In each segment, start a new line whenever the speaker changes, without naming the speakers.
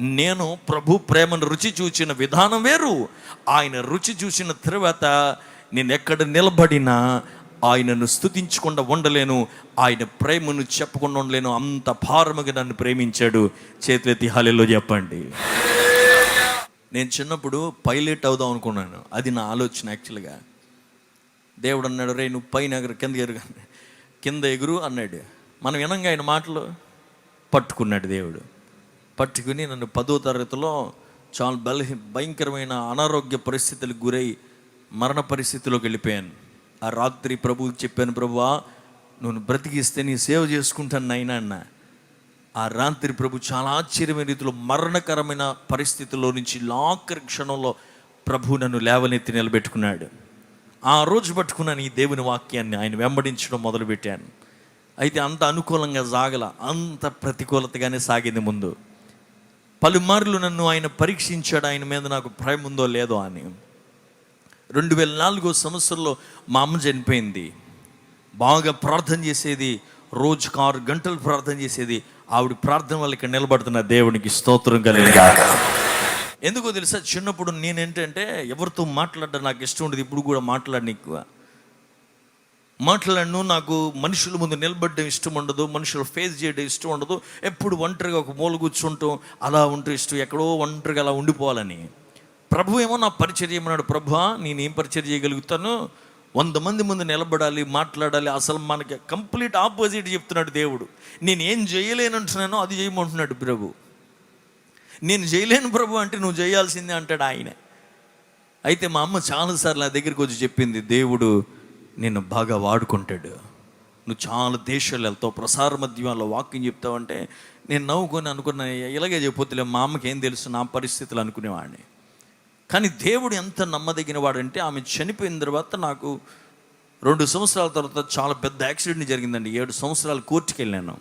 నేను ప్రభు ప్రేమను రుచి చూచిన విధానం వేరు. ఆయన రుచి చూసిన తర్వాత నేను ఎక్కడ నిలబడినా ఆయనను స్థుతించకుండా ఉండలేను. ఆయన ప్రేమను చెప్పకుండా ఉండలేను. అంత భారముగా నన్ను ప్రేమించాడు. చేతులెత్తి హాలిలో చెప్పండి. నేను చిన్నప్పుడు పైలట్ అవుదాం అనుకున్నాను. అది నా ఆలోచన యాక్చువల్గా దేవుడు అన్నాడు రే నువ్వు పైన ఎగురు కింద ఎగురు కింద ఎగురు అన్నాడు. మనం వినంగా ఆయన మాటలు పట్టుకున్నాడు దేవుడు. పట్టుకుని నన్ను పదో తరగతిలో చాలా బలహీ భయంకరమైన అనారోగ్య పరిస్థితులకు గురై మరణ పరిస్థితిలోకి వెళ్ళిపోయాను. ఆ రాత్రి ప్రభువుకి చెప్పాను ప్రభువా నువ్వు బ్రతికిస్తే నీ సేవ చేసుకుంటాను నాయన అన్న. ఆ రాత్రి ప్రభు చాలా ఆశ్చర్యమైన రీతిలో మరణకరమైన పరిస్థితుల్లో నుంచి లాకర్ క్షణంలో ప్రభు నన్ను లేవనెత్తి నిలబెట్టుకున్నాడు. ఆ రోజు పట్టుకున్నాను ఈ దేవుని వాక్యాన్ని ఆయన వెంబడించడం మొదలుపెట్టాను. అయితే అంత అనుకూలంగా సాగల అంత ప్రతికూలతగానే సాగింది ముందు. పలుమార్లు నన్ను ఆయన పరీక్షించాడు ఆయన మీద నాకు ప్రేమ ఉందో లేదో అని. రెండు వేల నాలుగో సంవత్సరంలో మా అమ్మ చనిపోయింది. బాగా ప్రార్థన చేసేది రోజుకు ఆరు గంటలు ప్రార్థన చేసేది. ఆవిడ ప్రార్థన వల్ల ఇక్కడ నిలబడుతున్న దేవునికి స్తోత్రం కలిగి ఎందుకో తెలుసా? చిన్నప్పుడు నేనేంటంటే ఎవరితో మాట్లాడడం నాకు ఇష్టం ఉండదు ఇప్పుడు కూడా మాట్లాడిన ఎక్కువ. మాట్లాడను నాకు మనుషుల ముందు నిలబడడం ఇష్టం ఉండదు మనుషులు ఫేస్ చేయడం ఇష్టం ఉండదు. ఎప్పుడు ఒంటరిగా ఒక మూల కూర్చుంటాం అలా ఉంటూ ఇష్టం ఎక్కడో ఒంటరిగా అలా ఉండిపోవాలని. ప్రభు ఏమో నా పరిచయం చేయమన్నాడు ప్రభు నేను ఏం పరిచయం చేయగలుగుతాను? వంద మంది ముందు నిలబడాలి మాట్లాడాలి అసలు మనకి కంప్లీట్ ఆపోజిట్ చెప్తున్నాడు దేవుడు. నేను ఏం చేయలేనంటున్నానో అది చేయమంటున్నాడు ప్రభు. నేను చేయలేను ప్రభు అంటే నువ్వు చేయాల్సిందే అంటాడు ఆయన. అయితే మా అమ్మ చాలాసార్లు నా దగ్గరికి వచ్చి చెప్పింది దేవుడు నిన్ను బాగా వాడుకుంటాడు. నువ్వు చాలా దేశాలు వెళ్తావు ప్రసార మధ్యంలో వాక్యం చెప్తావంటే నేను నవ్వుకొని అనుకున్న ఇలాగే చెప్పొద్దులే మా అమ్మకి ఏం తెలుసు నా పరిస్థితులు అనుకునేవాడిని. కానీ దేవుడు ఎంత నమ్మదగిన వాడంటే ఆమె చనిపోయిన తర్వాత నాకు రెండు సంవత్సరాల తర్వాత చాలా పెద్ద యాక్సిడెంట్ జరిగిందండి. ఏడు సంవత్సరాలు కోర్టుకి వెళ్ళాను.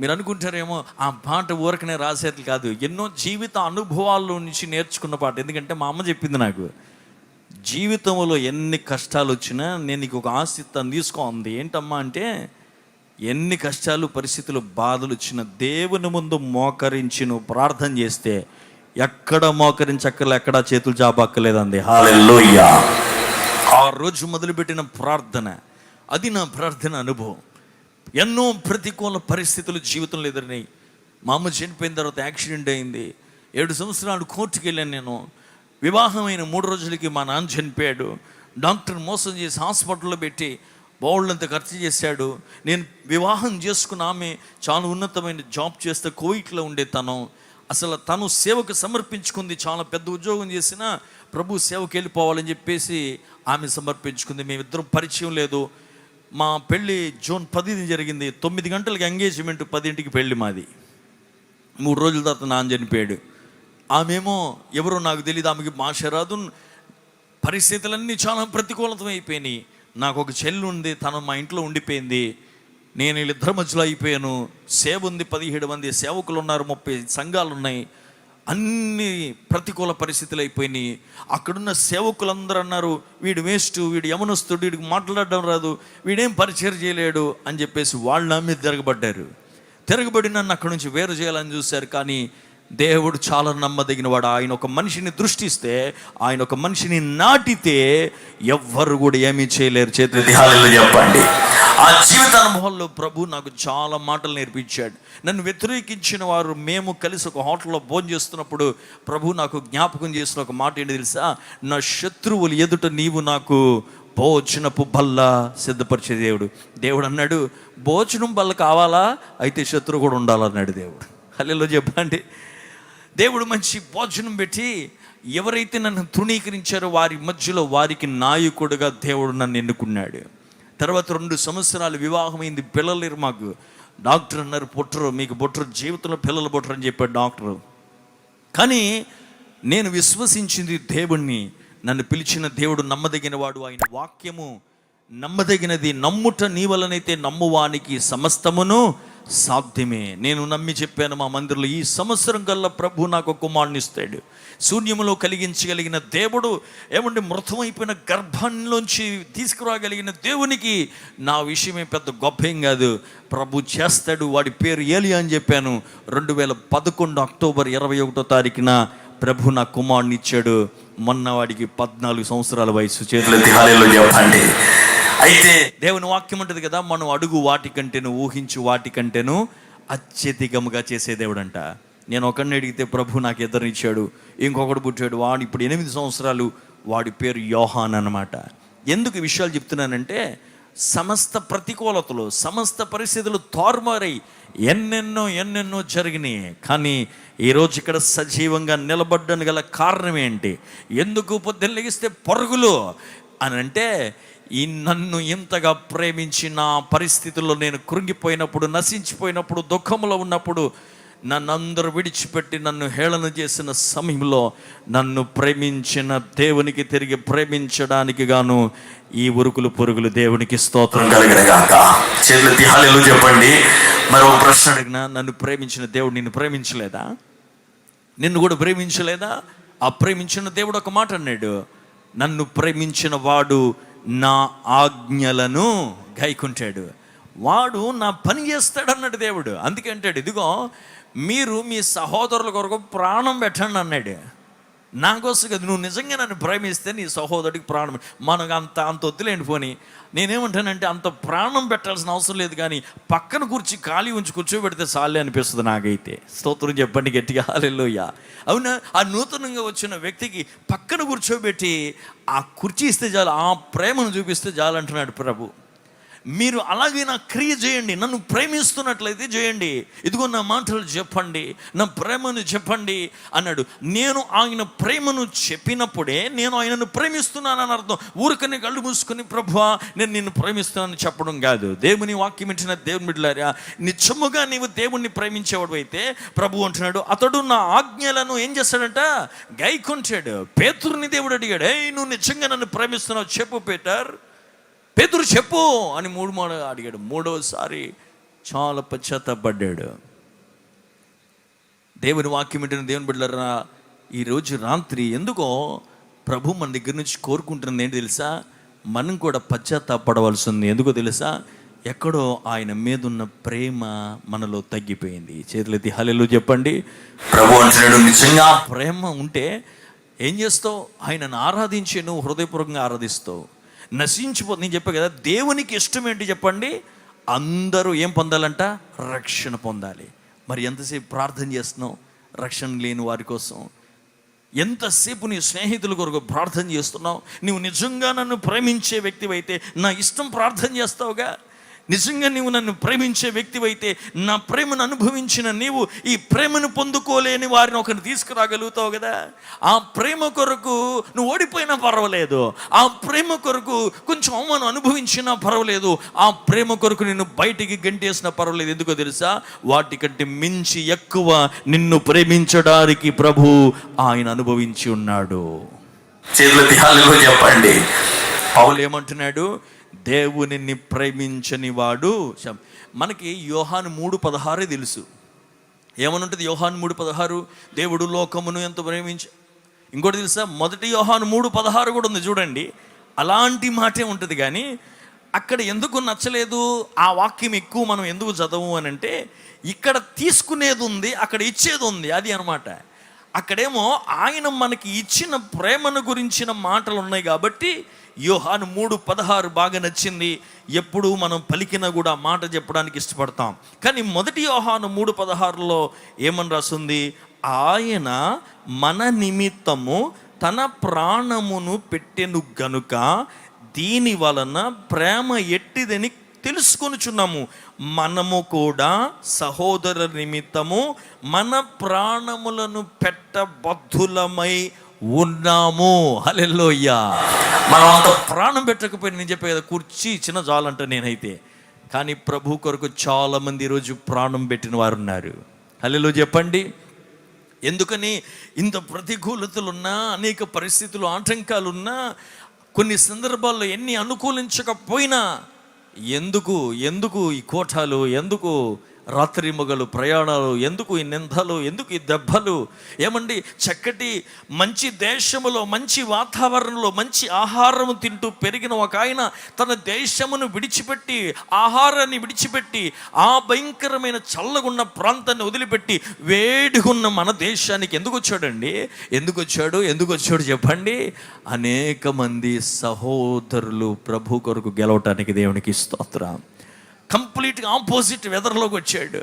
మీరు అనుకుంటారేమో ఆ పాట ఊరకనే రాసేది కాదు. ఎన్నో జీవిత అనుభవాల్లో నుంచి నేర్చుకున్న పాట. ఎందుకంటే మా అమ్మ చెప్పింది నాకు. జీవితంలో ఎన్ని కష్టాలు వచ్చినా నేను నీకు ఒక ఆస్తిత్వం తీసుకోంది ఏంటమ్మా అంటే ఎన్ని కష్టాలు పరిస్థితులు బాధలు వచ్చిన దేవుని ముందు మోకరించి నువ్వు ప్రార్థన చేస్తే ఎక్కడ మోకరించక్కర్లే ఎక్కడ చేతులు చాపక్కర్లేదండి హాలెల్లోయ్యా ఆ రోజు మొదలుపెట్టిన ప్రార్థన అది నా ప్రార్థన అనుభవం. ఎన్నో ప్రతికూల పరిస్థితులు జీవితంలో ఎదురైనాయి. మా అమ్మ చనిపోయిన తర్వాత యాక్సిడెంట్ అయింది. ఏడు సంవత్సరాలు కోర్టుకు వెళ్ళాను నేను. వివాహమైన మూడు రోజులకి మా నాన్న చనిపోయాడు. డాక్టర్ మోసం చేసి హాస్పిటల్లో పెట్టి బౌళ్ళంత ఖర్చు చేశాడు. నేను వివాహం చేసుకున్న ఆమె చాలా ఉన్నతమైన జాబ్ చేస్తే కోవిట్లో ఉండే తను. అసలు తను సేవకు సమర్పించుకుంది చాలా పెద్ద ఉద్యోగం చేసిన ప్రభు సేవకి వెళ్ళిపోవాలని చెప్పేసి ఆమె సమర్పించుకుంది. మేమిద్దరం పరిచయం లేదు. మా పెళ్ళి జూన్ పదిని జరిగింది. తొమ్మిది గంటలకి ఎంగేజ్మెంట్ పదింటికి పెళ్ళి మాది. మూడు రోజుల తర్వాత నాన్న చనిపోయాడు. ఆమెమో ఎవరో నాకు తెలియదు ఆమెకి భాష రాదు. పరిస్థితులన్నీ చాలా ప్రతికూలతం అయిపోయినాయి. నాకు ఒక చెల్లి ఉంది తను మా ఇంట్లో ఉండిపోయింది. నేను వీళ్ళిద్దరి మధ్యలో అయిపోయాను. సేవ ఉంది పదిహేడు మంది సేవకులు ఉన్నారు ముప్పై సంఘాలు ఉన్నాయి. అన్ని ప్రతికూల పరిస్థితులు అయిపోయినాయి. అక్కడున్న సేవకులందరూ అన్నారు వీడు వేస్ట్ వీడు యమనస్తుడు వీడికి మాట్లాడడం రాదు వీడేం పరిచయం చేయలేడు అని చెప్పేసి వాళ్ళు నా మీద తిరగబడ్డారు. తిరగబడి నన్ను అక్కడి నుంచి వేరు చేయాలని చూశారు. కానీ దేవుడు చాలా నమ్మదగినవాడు. ఆయన ఒక మనిషిని దృష్టిస్తే ఆయన ఒక మనిషిని నాటితే ఎవ్వరు కూడా ఏమీ చేయలేరు. చేతులు చెప్పండి. ఆ జీవిత అనుభవంలో ప్రభు నాకు చాలా మాటలు నేర్పించాడు. నన్ను వ్యతిరేకించిన వారు మేము కలిసి ఒక హోటల్లో భోజనం చేస్తున్నప్పుడు ప్రభు నాకు జ్ఞాపకం చేసిన ఒక మాట ఏంటి తెలుసా? నా శత్రువులు ఎదుట నీవు నాకు భోజనపు బల్ల సిద్ధపరిచే దేవుడు. దేవుడు అన్నాడు భోజనం బల్ల కావాలా? అయితే శత్రువు కూడా ఉండాలన్నాడు దేవుడు. హల్లెలో చెప్పండి. దేవుడు మంచి భోజనం పెట్టి ఎవరైతే నన్ను తృణీకరించారో వారి మధ్యలో వారికి నాయకుడుగా దేవుడు నన్ను ఎన్నుకున్నాడు. తర్వాత రెండు సంవత్సరాలు వివాహమైంది పిల్లలు లేరు మాకు. డాక్టర్ అన్నారు పుట్టరు మీకు పుట్టరు జీవితంలో పిల్లలు పుట్టరు అని చెప్పాడు డాక్టరు. కానీ నేను విశ్వసించింది దేవుణ్ణి. నన్ను పిలిచిన దేవుడు నమ్మదగిన వాడు ఆయన వాక్యము నమ్మదగినది. నమ్ముట నీ వలనైతే నమ్మువానికి సమస్తమును సాధ్యమే. నేను నమ్మి చెప్పాను మా మందిరంలో ఈ సంవత్సరం కల్లా ప్రభు నాకు కుమారుని ఇస్తాడు. శూన్యములో కలిగించగలిగిన దేవుడు ఏమంటే మృతమైపోయిన గర్భంలోంచి తీసుకురాగలిగిన దేవునికి నా విషయమే పెద్ద గొప్ప ఏం కాదు. ప్రభు చేస్తాడు వాడి పేరు ఏలి అని చెప్పాను. రెండు వేల పదకొండు అక్టోబర్ ఇరవై ఒకటో తారీఖున ప్రభు నా కుమారుని ఇచ్చాడు. మొన్న వాడికి పద్నాలుగు సంవత్సరాల వయసు. చేతులు
అయితే
దేవుని వాక్యం ఉంటుంది కదా మనం అడుగు వాటికంటేను ఊహించు వాటికంటేను అత్యధికముగా చేసే దేవుడు అంట నేను ఒకరిని అడిగితే ప్రభు నాకు ఇద్దరు ఇచ్చాడు ఇంకొకడు పుట్టాడు వాడు ఇప్పుడు ఎనిమిది సంవత్సరాలు వాడి పేరు యోహాన్ అన్నమాట. ఎందుకు ఈ విషయాలు చెప్తున్నానంటే సమస్త ప్రతికూలతలు సమస్త పరిస్థితులు తారుమారై ఎన్నెన్నో ఎన్నెన్నో జరిగినాయి. కానీ ఈరోజు ఇక్కడ సజీవంగా నిలబడ్డానికి గల కారణం ఏంటి? ఎందుకు పొద్దున్న లెగిస్తే పరుగులు అని అంటే ఈ నన్ను ఇంతగా ప్రేమించి నా పరిస్థితుల్లో నేను కృంగిపోయినప్పుడు నశించిపోయినప్పుడు దుఃఖంలో ఉన్నప్పుడు నన్ను అందరూ విడిచిపెట్టి నన్ను హేళన చేసిన సమయంలో నన్ను ప్రేమించిన దేవునికి తిరిగి ప్రేమించడానికి గాను ఈ ఉరుకులు పొరుగులు దేవునికి స్తోత్రం
కలిగిన చెప్పండి. మరో ప్రశ్న
అడిగినా నన్ను ప్రేమించిన దేవుడు నిన్ను ప్రేమించలేదా? నిన్ను కూడా ప్రేమించలేదా? ఆ ప్రేమించిన దేవుడు ఒక మాట అన్నాడు. నన్ను ప్రేమించిన వాడు నా ఆజ్ఞలను గైకుంటాడు. వాడు నా పని చేస్తాడు అన్నాడు దేవుడు. అందుకే అంటాడు ఇదిగో మీరు మీ సహోదరుల కొరకు ప్రాణం పెట్టండి అన్నాడు. నా కోసం కదా నువ్వు నిజంగా నన్ను ప్రేమిస్తే నీ సహోదరుడికి ప్రాణం. మనకు అంత అంత వద్దులేండి పోని. నేనేమంటానంటే అంత ప్రాణం పెట్టాల్సిన అవసరం లేదు కానీ పక్కన కూర్చి ఖాళీ ఉంచి కూర్చోబెడితే చాలే అనిపిస్తుంది నాకైతే. స్తోత్రం చెప్పండి గట్టిగా హాలెల్లోయ. అవునా? ఆ నూతనంగా వచ్చిన వ్యక్తికి పక్కన కూర్చోబెట్టి ఆ కుర్చీ ఇస్తే చాలు ఆ ప్రేమను చూపిస్తే చాలు అంటున్నాడు ప్రభు. మీరు అలాగే నా క్రియ చేయండి. నన్ను ప్రేమిస్తున్నట్లయితే చేయండి. ఇదిగో నా మాటలు చెప్పండి. నా ప్రేమను చెప్పండి అన్నాడు. నేను ఆయన ప్రేమను చెప్పినప్పుడే నేను ఆయనను ప్రేమిస్తున్నానని అర్థం. ఊరికనే కళ్ళు మూసుకుని ప్రభువా నేను నిన్ను ప్రేమిస్తున్నానని చెప్పడం కాదు. దేవుని వాక్యం ఇచ్చిన దేవుని బిడ్డలారా నిజముగా నీవు దేవుణ్ణి ప్రేమించేవాడు అయితే ప్రభు అంటున్నాడు అతడు నా ఆజ్ఞలను ఏం చేస్తాడంట? గైకొంటాడు పేతురుని దేవుడు అడిగాడు ఏ నువ్వు నిజంగా నన్ను ప్రేమిస్తున్నావు? చెప్పు పేటర్. పేతురు చెప్పు అని మూడు మూడు అడిగాడు. మూడోసారి చాలా పశ్చాత్తపడ్డాడు. దేవుని వాక్యం వింటున్న దేవుని బిడ్డలరా ఈరోజు రాత్రి ఎందుకో ప్రభు మన దగ్గర నుంచి కోరుకుంటున్నది ఏంటి తెలుసా? మనం కూడా పశ్చాత్తాపడవలసి ఉంది ఎందుకో తెలుసా? ఎక్కడో ఆయన మీద ఉన్న ప్రేమ మనలో తగ్గిపోయింది. చేతులెత్తి హలెలు చెప్పండి.
ప్రభు అంటున్నాడు నిజంగా
ప్రేమ ఉంటే ఏం చేస్తావు? ఆయనను ఆరాధించి నువ్వు హృదయపూర్వకంగా ఆరాధిస్తావు. నశించిపో నేను చెప్పా కదా దేవునికి ఇష్టం ఏంటి చెప్పండి? అందరూ ఏం పొందాలంట? రక్షణ పొందాలి. మరి ఎంతసేపు ప్రార్థన చేస్తున్నావు? రక్షణ లేని వారి కోసం. ఎంతసేపు నీ స్నేహితుల కొరకు ప్రార్థన చేస్తున్నావు? నువ్వు నిజంగా నన్ను ప్రేమించే వ్యక్తివైతే నా ఇష్టం ప్రార్థన చేస్తావుగా? నిజంగా నీవు నన్ను ప్రేమించే వ్యక్తివైతే నా ప్రేమను అనుభవించిన నీవు ఈ ప్రేమను పొందుకోలేని వారిని ఒకరిని తీసుకురాగలుగుతావు కదా? ఆ ప్రేమ కొరకు నువ్వు ఓడిపోయినా పర్వాలేదు. ఆ ప్రేమ కొరకు కొంచెం అవమానం అనుభవించినా పర్వాలేదు. ఆ ప్రేమ కొరకు నిన్ను బయటికి గంటేసినా పర్వాలేదు. ఎందుకో తెలుసా? వాటికంటే మించి ఎక్కువ నిన్ను ప్రేమించడానికి ప్రభు ఆయన అనుభవించి ఉన్నాడు.
చెప్పండి.
పౌలు ఏమంటున్నాడు? దేవునిని ప్రేమించని వాడు మనకి యోహాను మూడు పదహారే తెలుసు. ఏమనుంటుంది యోహాను మూడు పదహారు? దేవుడు లోకమును ఎంత ప్రేమించ ఇంకోటి తెలుసా? మొదటి యోహాను మూడు పదహారు కూడా ఉంది చూడండి. అలాంటి మాటే ఉంటుంది కానీ అక్కడ ఎందుకు నచ్చలేదు? ఆ వాక్యం ఎక్కువ మనం ఎందుకు చదవము అని అంటే ఇక్కడ తీసుకునేది ఉంది అక్కడ ఇచ్చేది ఉంది అది అనమాట అక్కడేమో ఆయన మనకి ఇచ్చిన ప్రేమను గురించిన మాటలు ఉన్నాయి కాబట్టి యోహాను మూడు పదహారు బాగా నచ్చింది. ఎప్పుడు మనం పలికినా కూడా మాట చెప్పడానికి ఇష్టపడతాం. కానీ మొదటి యోహాను మూడు పదహారులో ఏమని రాస్తుంది ఆయన మన నిమిత్తము తన ప్రాణమును పెట్టెను గనుక దీని వలన ప్రేమ ఎట్టిదని తెలుసుకొనుచున్నాము. మనము కూడా సహోదర నిమిత్తము మన ప్రాణములను పెట్టబద్ధులమై ఉన్నాము. హలెల్లోయ్యా
మనం అంత
ప్రాణం పెట్టకపోయినా నేను చెప్పే కదా కుర్చీ ఇచ్చిన చాలంట నేనైతే. కానీ ప్రభు కొరకు చాలామంది ఈరోజు ప్రాణం పెట్టిన వారు ఉన్నారు. హలెలో చెప్పండి. ఎందుకని? ఇంత ప్రతికూలతలున్నా అనేక పరిస్థితులు ఆటంకాలున్నా కొన్ని సందర్భాల్లో ఎన్ని అనుకూలించకపోయినా ఎందుకు? ఎందుకు ఈ కోఠాలు ఎందుకు? రాత్రి మొగలు ప్రయాణాలు ఎందుకు ఈ నిందలు ఎందుకు ఈ దెబ్బలు? ఏమండి? చక్కటి మంచి దేశములో మంచి వాతావరణంలో మంచి ఆహారం తింటూ పెరిగిన ఒక ఆయన తన దేశమును విడిచిపెట్టి ఆహారాన్ని విడిచిపెట్టి ఆ భయంకరమైన చల్లగున్న ప్రాంతాన్ని వదిలిపెట్టి వేడిగున్న మన దేశానికి ఎందుకు వచ్చాడండి? ఎందుకు వచ్చాడు? ఎందుకు వచ్చాడు చెప్పండి? అనేక మంది సహోదరులు ప్రభు కొరకు గెలవటానికి దేవునికి స్తోత్రం. కంప్లీట్గా ఆపోజిట్ వెదర్లోకి వచ్చాడు.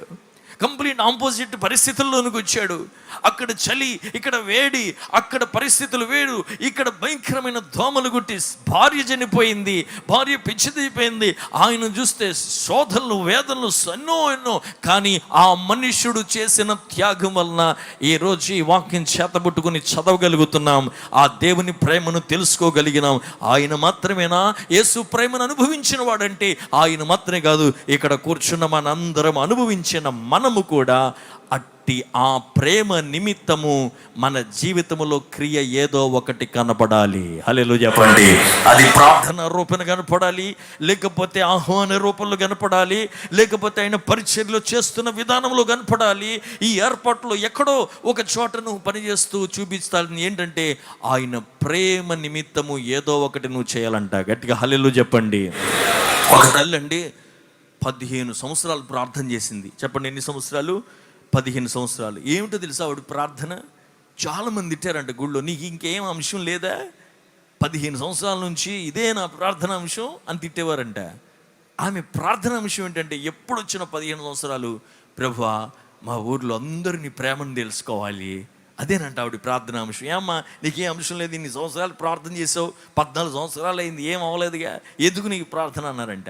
కంప్లీట్ ఆపోజిట్ పరిస్థితుల్లోనికి వచ్చాడు. అక్కడ చలి ఇక్కడ వేడి అక్కడ పరిస్థితులు వేడు ఇక్కడ భయంకరమైన దోమలు గుట్టి భార్య చనిపోయింది భార్య పిచ్చిదైపోయింది. ఆయన చూస్తే శోధనలు వేదనలు ఎన్నో ఎన్నో. కానీ ఆ మనుష్యుడు చేసిన త్యాగం వలన ఈ ఈ వాక్యం చేతబుట్టుకుని చదవగలుగుతున్నాం. ఆ దేవుని ప్రేమను తెలుసుకోగలిగినాం. ఆయన మాత్రమేనా? యేసు ప్రేమను అనుభవించిన వాడంటే ఆయన మాత్రమే కాదు ఇక్కడ కూర్చున్న మనందరం అనుభవించిన మనము కూడా అట్టి ఆ ప్రేమ నిమిత్తము మన జీవితంలో క్రియ ఏదో ఒకటి కనపడాలి. హల్లెలూయా చెప్పండి.
అది ప్రార్థన
ప్రార్థన రూపణ కనపడాలి లేకపోతే ఆహ్వాన రూపంలో కనపడాలి లేకపోతే ఆయన పరిచర్లో చేస్తున్న విధానంలో కనపడాలి. ఈ ఏర్పాట్లో ఎక్కడో ఒక చోట నువ్వు పనిచేస్తూ చూపిస్తాను ఏంటంటే ఆయన ప్రేమ నిమిత్తము ఏదో ఒకటి నువ్వు చేయాలంట. గట్టిగా హల్లెలు చెప్పండి. ఒక తల్లి అండి పదిహేను సంవత్సరాలు ప్రార్థన చేసింది. చెప్పండి ఎన్ని సంవత్సరాలు? పదిహేను సంవత్సరాలు. ఏమిటో తెలుసా ఆవిడ ప్రార్థన? చాలామంది తిట్టారంట గుళ్ళో నీకు ఇంకేం అంశం లేదా? పదిహేను సంవత్సరాల నుంచి ఇదే నా ప్రార్థన అంశం అని తిట్టేవారంట. ఆమె ప్రార్థన అంశం ఏంటంటే ఎప్పుడు వచ్చిన పదిహేను సంవత్సరాలు? ప్రభువా మా ఊర్లో అందరినీ ప్రేమను తెలుసుకోవాలి. అదేనంట ఆవిడ ప్రార్థన అంశం. ఏమ్మా నీకేం అంశం లేదు? ఇన్ని సంవత్సరాలు ప్రార్థన చేసావు. పద్నాలుగు సంవత్సరాలు అయింది. ఏం అవ్వలేదుగా? ఎందుకు నీకు ప్రార్థన? అన్నారంట.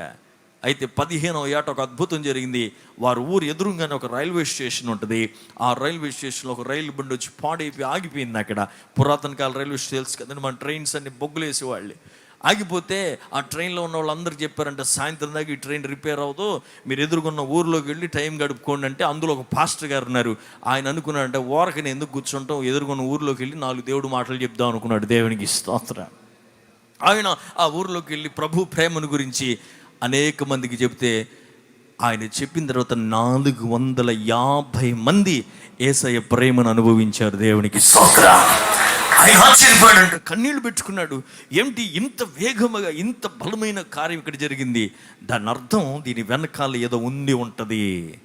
అయితే పదిహేనవ ఏట ఒక అద్భుతం జరిగింది. వారు ఊరు ఎదురుగానే ఒక రైల్వే స్టేషన్ ఉంటుంది. ఆ రైల్వే స్టేషన్లో ఒక రైలు బండి వచ్చి పాడైపోయి ఆగిపోయింది అక్కడ. పురాతన కాల రైల్వే స్టేషన్స్ కదండి మన ట్రైన్స్ అన్ని బొగ్గులేసేవాళ్ళు. ఆగిపోతే ఆ ట్రైన్లో ఉన్న వాళ్ళందరూ చెప్పారంటే సాయంత్రం దాకా ఈ ట్రైన్ రిపేర్ అవ్వదు. మీరు ఎదుర్కొన్న ఊర్లోకి వెళ్ళి టైం గడుపుకోండి అంటే అందులో ఒక పాస్టర్ గారు ఉన్నారు. ఆయన అనుకున్నాడంటే ఓరకని ఎందుకు కూర్చుంటాం ఎదుర్కొన్న ఊర్లోకి వెళ్ళి నాలుగు దేవుడు మాటలు చెప్దాం అనుకున్నాడు దేవునికి స్తోత్రం. ఆయన ఆ ఊర్లోకి వెళ్ళి ప్రభు ప్రేమను గురించి అనేక మందికి చెబితే ఆయన చెప్పిన తర్వాత నాలుగు వందల యాభై మంది ఏసయ్య ప్రేమను అనుభవించారు దేవునికి
ఆశ్చర్యపోయాడు
కన్నీళ్ళు పెట్టుకున్నాడు. ఏమిటి ఇంత వేగముగా ఇంత బలమైన కార్యం ఇక్కడ జరిగింది? దాని అర్థం దీని వెనకాల ఏదో ఉంది ఉంటుంది.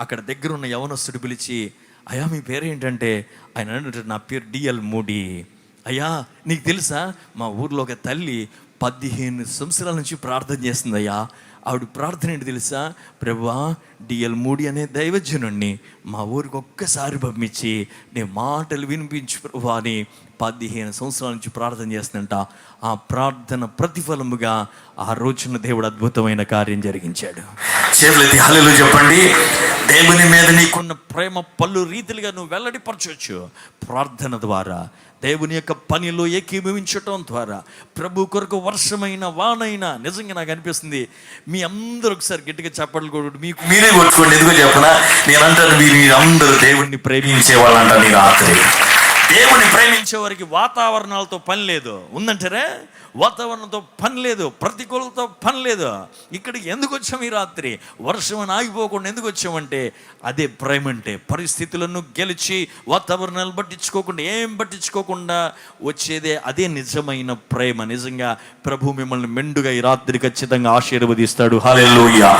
అక్కడ దగ్గర ఉన్న యవనస్తుడు పిలిచి అయ్యా మీ పేరేంటంటే? ఆయన నా పేరు డిఎల్ మూడి. అయ్యా నీకు తెలుసా? మా ఊర్లో ఒక తల్లి పదిహేను సంవత్సరాల నుంచి ప్రార్థన చేస్తుందయ్యా. ఆవిడ ప్రార్థన ఏంటి తెలుసా? ప్రభా డిఎల్ మూడి అనే దైవజనుణ్ణి మా ఊరికి ఒక్కసారి పంపించి నీ మాటలు వినిపించు ప్రభువా అని పదిహేను సంవత్సరాల నుంచి ప్రార్థన చేస్తుందంట. ఆ ప్రార్థన ప్రతిఫలముగా ఆ రోజున దేవుడు అద్భుతమైన కార్యం జరిగించాడు.
చేతులెత్తి చెప్పండి. దేవుని మీద నీకు
నీకున్న ప్రేమ పలు రీతిలుగా నువ్వు వెల్లడిపరచవచ్చు. ప్రార్థన ద్వారా దేవుని యొక్క పనిలో ఏకీభవించటం ద్వారా ప్రభు కొరకు వర్షమైన వానైనా నిజంగా నాకు అనిపిస్తుంది. మీ అందరూ ఒకసారి గట్టిగా చెప్పట్లు కూడా మీకు
మీరే కొట్టుకోండి. ఎందుకో చెప్పనా? నేను అంటాను మీరు మీరందరూ దేవుణ్ణి ప్రేమించే వాళ్ళంట నీ రాత్రి దేవుని
ప్రేమించే వారికి వాతావరణాలతో పని లేదు. ఉందంటారా? వాతావరణంతో పని లేదు. ప్రతికూలతో పని లేదు. ఇక్కడికి ఎందుకు వచ్చాం ఈ రాత్రి? వర్షం అని ఆగిపోకుండా ఎందుకు వచ్చామంటే అదే ప్రేమ అంటే. పరిస్థితులను గెలిచి వాతావరణాలు పట్టించుకోకుండా ఏం పట్టించుకోకుండా వచ్చేదే అదే నిజమైన ప్రేమ. నిజంగా ప్రభు మిమ్మల్ని మెండుగా ఈ రాత్రి ఖచ్చితంగా ఆశీర్వదిస్తాడు.
హల్లెలూయా